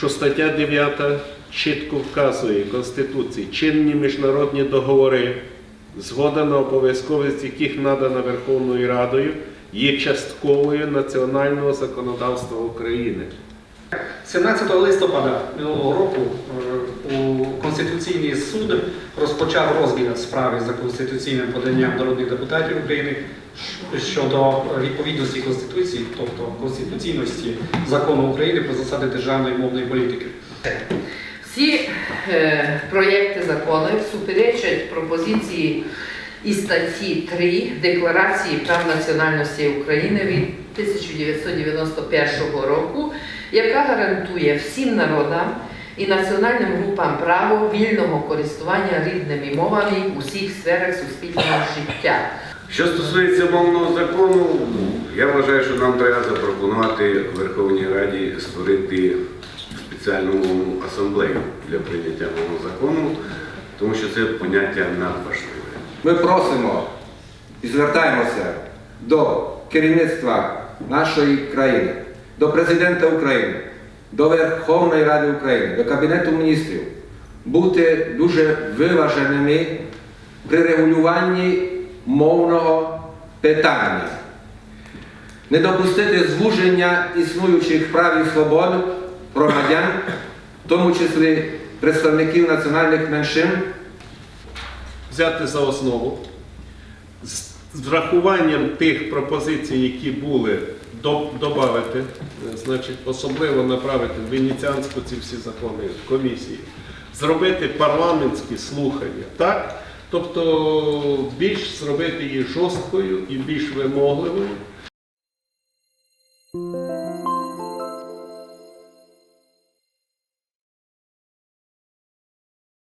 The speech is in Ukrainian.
що стаття 9 чітко вказує Конституції чинні міжнародні договори, згода на обов'язковість яких надана Верховною Радою, є частковою національного законодавства України. 17 листопада минулого року е, у Конституційний суд розпочав розгляд справи за конституційним поданням народних депутатів України щодо відповідності Конституції, тобто конституційності закону України про засади державної мовної політики. Всі е, проєкти законів суперечать пропозиції і статті 3 Декларації прав національності України від 1991 року, яка гарантує всім народам і національним групам право вільного користування рідними мовами у всіх сферах суспільного життя. Що стосується мовного закону, я вважаю, що нам треба запропонувати Верховній Раді створити спеціальну мовну асамблею для прийняття мовного закону, тому що це поняття надважливе. Ми просимо і звертаємося до керівництва нашої країни, до президента України, до Верховної Ради України, до Кабінету міністрів бути дуже виваженими при регулюванні мовного питання, не допустити звуження існуючих прав і свобод громадян, в тому числі представників національних меншин. Взяти за основу з врахуванням тих пропозицій, які були, додати, е, значить, особливо направити в Венеціанську ці всі закони комісії, зробити парламентські слухання, так? Тобто більш зробити її жорсткою і більш вимогливою.